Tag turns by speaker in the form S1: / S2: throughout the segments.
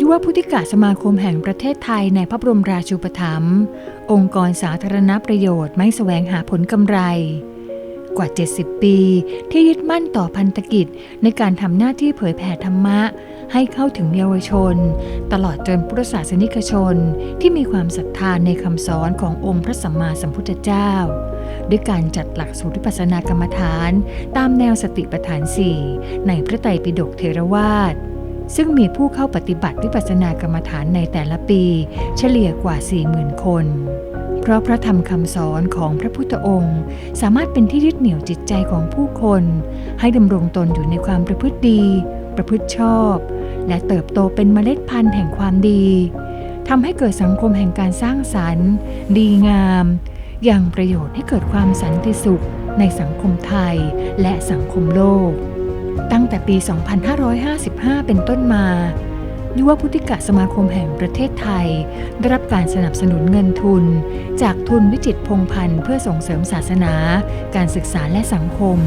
S1: ยุวพุทธิกะสมาคมแห่งประเทศไทยในพระบรมราชูปถัมภ์องค์กรสาธารณประโยชน์ไม่แสวงหาผลกำไร กว่า 70 ปี ที่ยึดมั่นต่อพันธกิจในการทำหน้าที่เผยแผ่ธรรมะ ให้เข้าถึงเยาวชน ตลอดจนพุทธศาสนิกชนที่มีความศรัทธานในคำสอนขององค์พระสัมมาสัมพุทธเจ้า ด้วยการจัดหลักสูตรวิปัสสนากรรมฐาน ตามแนวสติปัฏฐานสี่ในพระไตรปิฎกเทรวาส ซึ่งมีผู้เข้าปฏิบัติวิปัสสนากรรมฐานในแต่ละปี เฉลี่ยกว่า 40,000 คน เพราะพระธรรมคำสอนของพระพุทธองค์ สามารถเป็นที่ยึดเหนี่ยวจิตใจของผู้คน ให้ดำรงตนอยู่ในความประพฤติดี ประพฤติชอบ และเติบโตเป็นเมล็ดพันธุ์แห่งความดีทำให้เกิดสังคมแห่งการสร้างสรรค์ ดีงาม อย่างประโยชน์ให้เกิดความสันติสุขในสังคมไทยและสังคมโลก ตั้งแต่ปี 2555 เป็นต้นมา ยุวพุทธิกะสมาคมแห่งประเทศไทย ได้รับการสนับสนุนเงินทุน จากทุนวิจิตพงพันธ์เพื่อส่งเสริมศาสนา การศึกษาและสังคม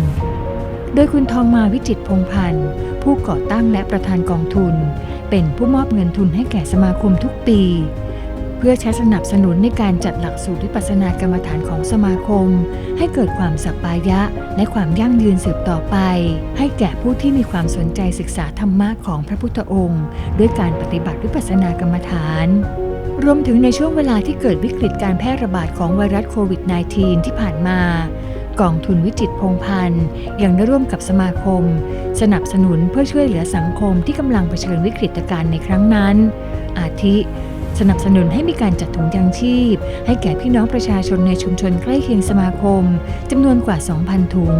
S1: โดยคุณทองมาวิจิตพงพันธ์ผู้ก่อตั้งและประธานกองทุน เป็นผู้มอบเงินทุนให้แก่สมาคมทุกปี เพื่อใช้สนับสนุนในการจัดหลักสูตรวิปัสสนากรรมฐานของสมาคม ให้เกิดความสัปปายะ และความยั่งยืนสืบต่อไป ให้แก่ผู้ที่มีความสนใจศึกษาธรรมะของพระพุทธองค์ ด้วยการปฏิบัติวิปัสสนากรรมฐานรวมถึงในช่วงเวลาที่เกิดวิกฤตการแพร่ระบาดของไวรัสโควิด -19 ที่ผ่านมา กองทุนวิจิตพงพันธ์ยังได้ร่วมกับสมาคม สนับสนุนเพื่อช่วยเหลือสังคมที่กำลังเผชิญวิกฤตการณ์ในครั้งนั้น อาทิ สนับสนุนให้มีการจัดถุงยางชีพ ให้แก่พี่น้องประชาชนในชุมชนใกล้เคียงสมาคมจำนวนกว่า 2,000 ถุง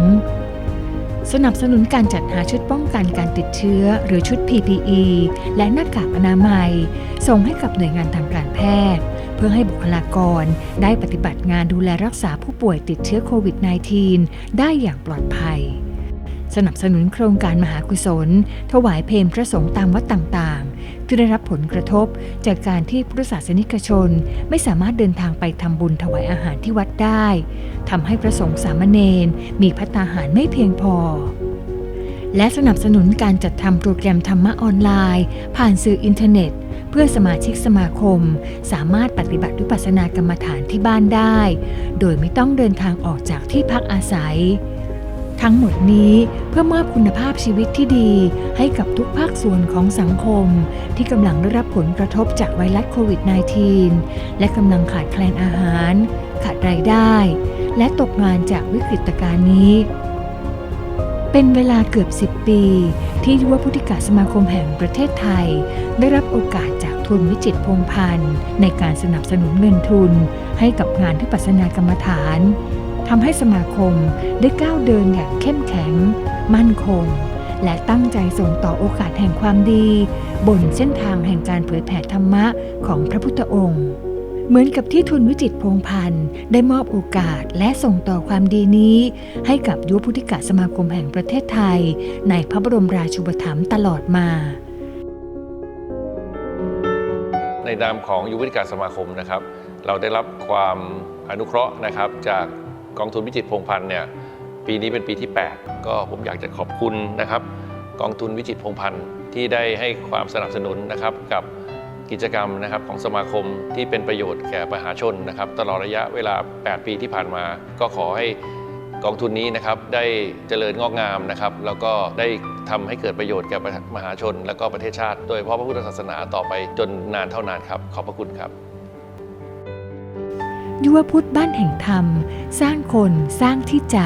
S1: สนับสนุนการจัดหาชุดป้องกันการติดเชื้อ หรือชุด PPE และหน้ากากอนามัย ส่งให้กับหน่วยงานทางการแพทย์เพื่อให้บุคลากรได้ปฏิบัติงานดูแลรักษาผู้ป่วยติดเชื้อโควิด -19 ได้อย่างปลอดภัย สนับสนุนโครงการมหากุศล ถวายเพลพระสงฆ์ตามวัดต่าง ที่ได้รับผลกระทบ จากการที่พุทธศาสนิกชนไม่สามารถเดินทางไปทำบุญถวายอาหารที่วัดได้ทำให้พระสงฆ์สามเณรมีพัตตาหารไม่เพียงพอ และสนับสนุนการจัดทำโปรแกรมธรรมะออนไลน์ ผ่านสื่ออินเทอร์เน็ตเพื่อสมาชิกสมาคม สามารถปฏิบัติวิปัสสนากรรมฐานที่บ้านได้ โดยไม่ต้องเดินทางออกจากที่พักอาศัย ทั้งหมดนี้เพื่อมอบคุณภาพชีวิตที่ดีให้กับทุกภาคส่วนของสังคม ที่กำลังได้รับผลกระทบจากไวรัสโควิด -19 และกำลังขาดแคลนอาหาร ขาดรายได้ และตกงานจากวิกฤตการณ์นี้ เป็นเวลาเกือบ 10 ปี ที่ยุวพุทธิกาสมาคมแห่งประเทศไทย ได้รับโอกาสจากทุนวิจิตพงพันธ์ในการสนับสนุนเงินทุน ให้กับงานวิปัสนากรรมฐาน ทำให้สมาคมได้ก้าวเดินอย่างเข้มแข็ง มั่นคง และตั้งใจส่งต่อโอกาสแห่งความดี บนเส้นทางแห่งการเผยแผ่ธรรมะของพระพุทธองค์ เหมือนกับที่ทุนวิจิตพงพันธ์ได้มอบโอกาสและส่งต่อความดีนี้ ให้กับยุวพุทธิกะสมาคมแห่งประเทศไทย ในพระบรมราชูปถัมภ์ตลอดมา
S2: ในนามของยุววิการสมาคมนะครับ เราได้รับความอนุเคราะห์นะครับจาก กองทุนวิจิตรพงพันธ์เนี่ยปีนี้เป็นปีที่ 8 ก็ผมอยากจะขอบคุณนะครับกองทุนวิจิตรพงพันธ์ที่ได้ให้ความสนับสนุนนะครับกับกิจกรรมนะครับของสมาคมที่เป็นประโยชน์แก่ประชาชนนะครับตลอดระยะเวลา 8 ปีที่ผ่านมา ก็ขอให้กองทุนนี้นะครับได้เจริญงอกงามนะครับแล้วก็ได้ทำให้เกิดประโยชน์แก่มหาชน และก็ประเทศชาติ โดยเฉพาะพระพุทธศาสนาต่อไปจนนานเท่านานครับ ขอบพระคุณครับ
S1: ยุวพุทธบ้านแห่งธรรม สร้างคนสร้างที่ใจ